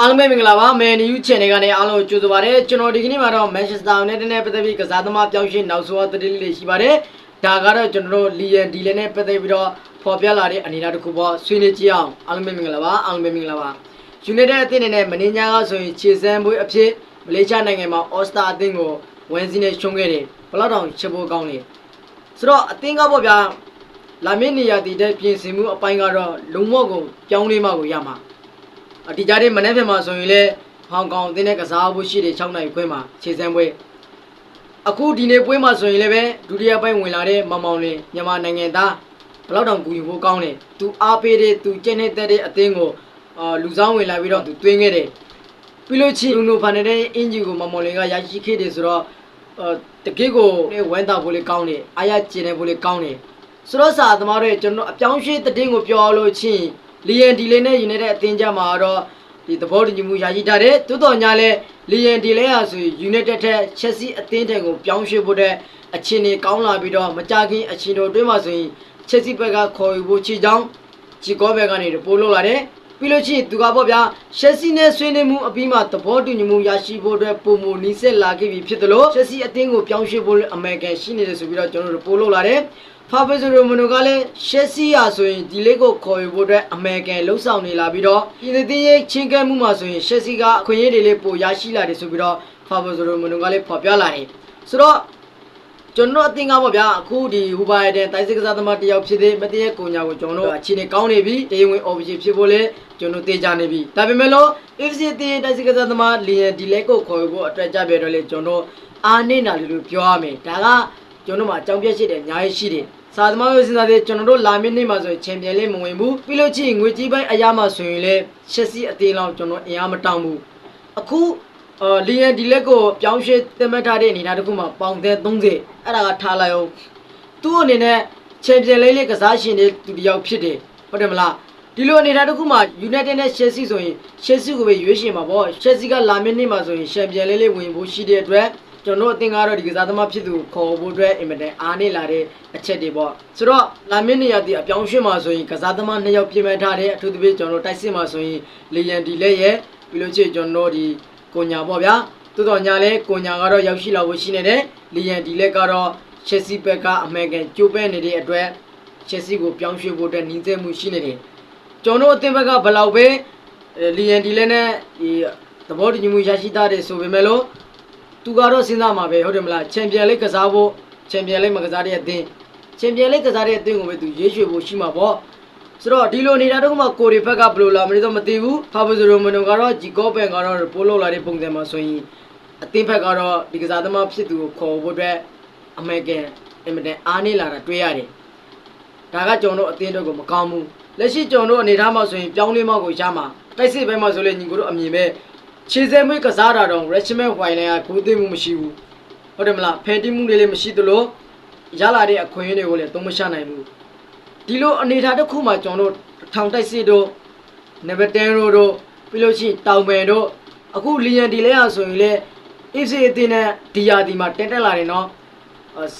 အားလုံးပဲမင်္ဂလာပါမယ်နီယူ channel ကနေအားလုံးကိုကြိုဆိုပါရစေကျွန်တော်ဒီကနေ့မှာတော့ Manchester United နဲ့ပတ်သက်ပြီးကစားသမားပြောင်းရွှေ့နောက်ဆုံးသတင်းလေးတွေရှိပါတယ်ဒါကတော့ကျွန်တော်တို့ Liam Dylan နဲ့ပတ်သက်ပြီးတော့ဖော်ပြလာတဲ့အနေအထားတစ်ခုပေါ့ဆွေးနွေးကြည့်အောင်အားလုံးပဲမင်္ဂလာပါအားလုံးပဲမင်္ဂလာပါ United အသင်းအနေနဲ့မင်းညာကဆိုရင်ခြေစမ်းပွဲအဖြစ်မလေးရှားနိုင်ငံမှာ All Star အသင်းကိုဝန်စီနဲ့ရှုံးခဲ့တယ်ဘယ်တော့တောင်ချစ်ဖို့ကောင်းလဲဆိုတော့အသင်းကပေါ့ဗျာလာမင်းနေရာတည်တဲ့ပြင်ဆင်မှုအပိုင်းကတော့လုံးဝကိုပြောင်းလဲမှကိုရမှာအ ဒီကြားတဲ့မနေ့ပြန်မှာဆိုရင်လေဟောင်ကောင်အသင်းနဲ့ကစားဖို့ရှိတယ်6နိုင်ခွဲမှာခြေစမ်းပွဲအခုဒီနေ့ပွဲမှာဆိုရင်လည်းပဲဒုတိယပိုင်းဝင်လာတဲ့မောင်မောင်လင်းမြန်မာနိုင်ငံသားဘယ်တော့တောင်ကူယူဖို့ကောင်းတယ်သူအားပေးတဲ့သူကျင့်နေတဲ့တဲ့အသင်းကိုအာလူဆောင်ဝင်လာပြီးတော့သူတွင်းခဲ့တယ်ပြီးလို့ချင်းလူနိုဖန်နေတဲ့အင်ဂျီကိုမောင်မောင်လင်းကရရှိခဲ့တယ်ဆိုတော့အာတကယ့်ကိုဝမ်းသာဖို့လေးကောင်းတယ်အားရကျင်နေဖို့လေးကောင်းတယ်ဆိုတော့စာသမားတို့ကျွန်တော်အပြောင်းရွှေ့တဲ့တင်းကိုပြောလို့ချင်း လီယန်ဒီလေးနဲ့ယူနေတဲ့အသင်းကြမှာတော့ဒီသဘောတူညီမှုရရှိထားတယ်တိုးတော်ညာလဲလီယန်ဒီလဲဟာဆိုရင် United ထက် Chelsea အသင်းထက်ကိုပြောင်းရွှေ့ဖို့တဲ့အခြေအနေကောင်းလာပြီးတော့မကြခင်အချင်းတို့အတွင်းမှာဆိုရင် Chelsea ဘက်ကခေါ်ယူဖို့ချီကြောင်းဂျီကောဘက်ကနေပို့လို့လာတယ်ပြီးလို့ရှိရင်သူကပေါ့ဗျာ Chelsea နဲ့ဆွေးနွေးမှုအပြီးမှာသဘောတူညီမှုရရှိဖို့အတွက်ပုံမနီးစက်လာခဲ့ပြီဖြစ်တယ်လို့ Chelsea အသင်းကိုပြောင်းရွှေ့ဖို့အမေရိကန်ရှိနေတယ်ဆိုပြီးတော့ကျွန်တော်တို့ပို့လို့လာတယ် ဖာဘီဇိုရိုမနိုကလည်းရှက်စီယာဆိုရင်ဒီလေးကိုခေါ်ယူဖို့အတွက်အမေရိကန်လှုပ်ဆောင်နေလာပြီးတော့ဒီသင်းရဲ့ချင်းကဲမှုမှာဆိုရင်ရှက်စီကအခွင့်အရေးတွေလေးပိုရရှိလာတယ်ဆိုပြီးတော့ဖာဘီဇိုရိုမနိုကလည်းဖော်ပြလာတယ်ဆိုတော့ကျွန်တော်အသင်ကပေါ့ဗျာအခုဒီဟူဘာရတဲ့တိုက်စစ်ကစားသမားတစ်ယောက်ဖြစ်တဲ့မတည့်ရဲ့ကိုညာကိုကျွန်တော်တို့အခြေအနေကောင်းနေပြီတရားဝင် official ဖြစ်ဖို့လဲကျွန်တော်တေချာနေပြီဒါပေမဲ့လို့ FC တင်တိုက်စစ်ကစားသမားလီယန်ဒီလက်ကိုခေါ်ယူဖို့အတွက်ကြပြတော့လေကျွန်တော်အားနေတာလို့ပြောရမယ်ဒါက ကျွန်တော်မှာအကြောင်းပြရှိတယ်အများကြီးရှိတယ်စာသမားတို့စဉ်းစားတဲ့ကျွန်တော်တို့လာမင်းနေ့မှာဆိုရင်ချန်ပီယံလေးမဝင်ဘူးပြီးလို့ချင်းငွေကြီးပိုင်းအရာမှာဆိုရင်လည်းချက်စီအသေးလောက်ကျွန်တော်အင်အားမတောင်းဘူးအခုအာလီယန်ဒီလက်ကိုပြောင်းရွှေ့သတ်မှတ်ထားတဲ့အနေအထားတစ်ခုမှာပေါင်သက်30အဲ့ဒါကထားလိုက်အောင်သူ့အနေနဲ့ချန်ပီယံလေးလေးကစားရှင်တဲ့သူတစ်ယောက်ဖြစ်တယ်ဟုတ်တယ်မလားဒီလိုအနေအထားတစ်ခုမှာ United နဲ့ Chelsea ဆိုရင် Chelsea ကိုပဲရွေးရှင်မှာပေါ့ Chelsea ကလာမင်းနေ့မှာဆိုရင်ချန်ပီယံလေးလေးဝင်ဖို့ရှိတဲ့အတွက် ကျွန်တော်အသင်ကတော့ဒီကစားသမားဖြစ်သူခေါ်ဖို့အတွက်အင်မတန်အားနေလာတဲ့အချက်တွေပေါ့ဆိုတော့လာမင်းနေရာဒီအပြောင်းရွှေ့မှာဆိုရင်ကစားသမားနှစ်ယောက်ပြင်ပထားတဲ့အထူးသဖြင့်ကျွန်တော်တိုက်စစ်မှာဆိုရင်လီယန်ဒီလက်ရဲ့ပြီးလို့ချင်းကျွန်တော်ဒီကိုညာပေါ့ဗျာတိုးတော်ညာလဲကိုညာကတော့ရောက်ရှိလာဖို့ရှိနေတယ်လီယန်ဒီလက်ကတော့ချက်စီဘက်ကအမေရိကန်ကြိုးပမ်းနေတဲ့အတွက်ချက်စီကိုပြောင်းရွှေ့ဖို့အတွက်နှီးစက်မှုရှိနေတယ်ကျွန်တော်အသင်ဘက်ကဘယ်လောက်ပဲလီယန်ဒီလက်နဲ့ဒီသဘောတူညီမှုရရှိထားတယ်ဆိုပေမဲ့လို့ သူကတော့စဉ်းစားမှာပဲဟုတ်တယ်မလားချန်ပီယံလိကစားဖို့ချန်ပီယံလိမကစားတဲ့အသင်းချန်ပီယံလိကစားတဲ့အသင်းကိုပဲသူရေးရွှေ့ဖို့ရှိမှာပေါ့ဆိုတော့ဒီလိုနေတာတော့မှကိုရီဘက်ကဘယ်လိုလာမလဲတော့မသိဘူးဖာဘဇရိုမနိုကတော့ဂျီကောဘန်ကတော့ပိုးလို့လာတဲ့ပုံစံမှာဆိုရင်အသင်းဘက်ကတော့ဒီကစားသမားဖြစ်သူကိုခေါ်ဖို့အတွက်အမေရိကန်အင်မတန်အားနေလာတာတွေ့ရတယ်ဒါကကျွန်တော်တို့အသင်းတို့ကိုမကောင်းဘူးလက်ရှိကျွန်တော်တို့အနေထားမှာဆိုရင်ပြောင်းလဲမောက်ကိုရမှာတိုက်စစ်ဘက်မှာဆိုလေညီကိုတို့အမြင်ပဲ ခြေစဲမွေးကစားတာတော့ Richmond Wine ကကိုသိမှုမရှိဘူးဟုတ်တယ်မလားဖန်တီးမှုတွေလည်းမရှိသလိုရလာတဲ့အခွင့်အရေးတွေကိုလည်းသုံးမချနိုင်ဘူးဒီလိုအနေထားတစ်ခုမှကျွန်တော်တို့ထောင်တိုက်စစ်တို့နံပါတ်10တို့တို့ပြီးလို့ရှိရင်တောင်ပန်တို့အခုလီယန်ဒီလဲရဆိုရင်လေ FC အသင်းနဲ့ဒီယာဒီမှာတက်တက်လာတယ်နော်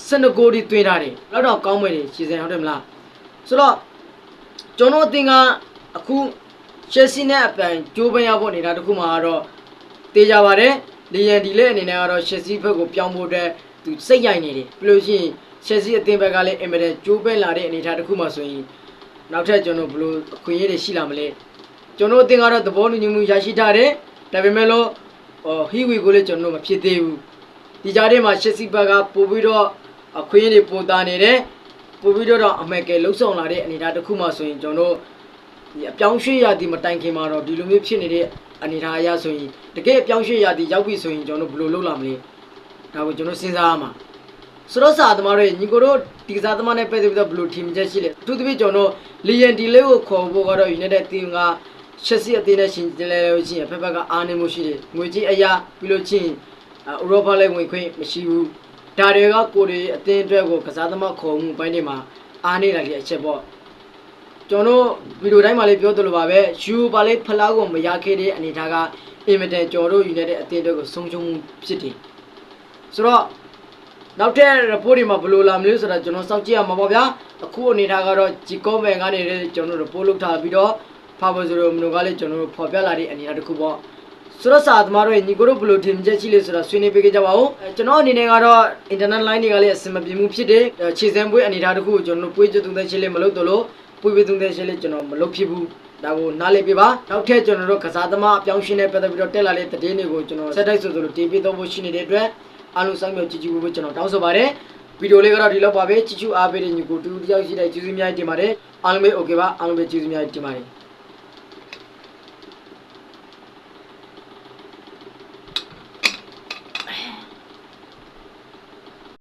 12ဂိုးဒီသွင်းထားတယ်လောက်တော့ကောင်းမယ်လေခြေစဲဟုတ်တယ်မလားဆိုတော့ကျွန်တော်အသင်းကအခု Chelsea နဲ့အပန်ကြိုးပမ်းရဖို့နေတာတစ်ခုမှကတော့ တေးကြပါတယ်လီယန်ဒီလည်းအနေနဲ့ကတော့ Chelsea ဘက်ကိုပြောင်းဖို့အတွက်သူစိတ်ရိုက်နေတယ်ပြီးလို့ရှိရင် Chelsea အသင်းဘက်ကလည်းအင်မတန်ကြိုးပမ်းလာတဲ့အနေအထားတစ်ခုမှဆိုရင်နောက်ထပ်ကျွန်တော်ဘယ်လိုအခွင့်အရေးတွေရှိလာမလဲကျွန်တော်အသင်းကတော့သဘောတူညီမှုရရှိထားတယ်ဒါပေမဲ့လို့ဟိုဟီဝီကိုလည်းကျွန်တော်မဖြစ်သေးဘူးဒီကြားထဲမှာ Chelsea ဘက်ကပို့ပြီးတော့အခွင့်အရေးတွေပိုတာနေတယ်ပို့ပြီးတော့အမေကလှုပ်ဆောင်လာတဲ့အနေအထားတစ်ခုမှဆိုရင်ကျွန်တော်ဒီအပြောင်းရွှေ့ရသည်မတိုင်ခင်မှာတော့ဒီလိုမျိုးဖြစ်နေတဲ့ အနေအထားအရဆိုရင်တကယ်အပြောင်းရွှေ့ရသည်ရောက်ပြီဆိုရင်ကျွန်တော်တို့ဘယ်လိုလုပ်လာမလဲဒါကိုကျွန်တော်စဉ်းစားရမှာဆိုတော့စာသမားတွေညီကိုတို့ဒီကစားသမားနဲ့ပတ်သက်ပြီးတော့ဘယ်လိုထင်မြင်ချက်ရှိလဲအထူးသဖြင့်ကျွန်တော်လီယန်ဒီလေးကိုခေါ်ဖို့ကတော့ United အသင်းကချက်စီအသင်းနဲ့ရှင်လဲလို့ရှိရင်ဖက်ဖက်ကအားနေမှုရှိတယ်ငွေကြီးအရာပြီးလို့ချင်းဥရောပလည်းဝင်ခွင့်မရှိဘူးဒါတွေကကိုရီအသင်းအတွက်ကိုကစားသမားခေါ်မှုပိုင်းတွေမှာအားနေတာကြီးအချက်ပေါ့ ကျွန်တော်ဗီဒီယိုတိုင်းမှာလေးပြောသလိုပါပဲယူပါလေးဖလားကိုမရခဲ့တဲ့အနေအထားကအင်မတန်ကျွန်တော်တို့ယူနေတဲ့အသင်းတွေကိုဆုံးရှုံးမှုဖြစ်တယ်ဆိုတော့နောက်ထပ် report တွေမှာဘယ်လိုလာမလဲဆိုတာကျွန်တော်စောင့်ကြည့်ရမှာပေါ့ဗျာအခုအနေအထားကတော့ဂျီကောမန်ကနေလည်းကျွန်တော်တို့ report လုပ်ထားပြီးတော့ဖာဘဇိုရိုမနိုကလည်းကျွန်တော်တို့ဖော်ပြလာတဲ့အနေအထားတစ်ခုပေါ့ဆိုတော့စာသမားတို့ရဲ့ညီကိုတို့ဘယ်လိုထင်မြင်ချက်ရှိလဲဆိုတော့ဆွေးနွေးပေးကြပါဦးအဲကျွန်တော်အနေနဲ့ကတော့ internet line တွေကလည်းအဆင်မပြေမှုဖြစ်တယ်အဲခြေစမ်းပွဲအနေအထားတစ်ခုကိုကျွန်တော်တို့ပွေးချသုံးသက်ရှင်းလေးမလုပ်တော့လို့ ပွေးပွေးသုံးသက်ရှင်းလေးကျွန်တော်မလုပ်ဖြစ်ဘူးဒါကိုနားလည်ပေးပါနောက်ထပ်ကျွန်တော်တို့ကစားသမားအပြောင်းအရှင်းနဲ့ပတ်သက်ပြီးတော့တက်လာတဲ့သတင်းတွေကိုကျွန်တော်ဆက်တိုက်ဆိုသလိုတင်ပြတော့ဖို့ရှိနေတဲ့အတွက်အားလုံးစောင့်မျှော်ကြည့်ကြည့်ဖို့ကျွန်တော်တောင်းဆိုပါတယ်ဗီဒီယိုလေးကတော့ဒီလောက်ပါပဲချစ်ချူအားပေးတဲ့ညီကိုတူတူတယောက်ရှိတဲ့ကျေးဇူးများတင်ပါတယ်အားလုံးပဲ okay ပါအားလုံးပဲကျေးဇူးများတင်ပါတယ်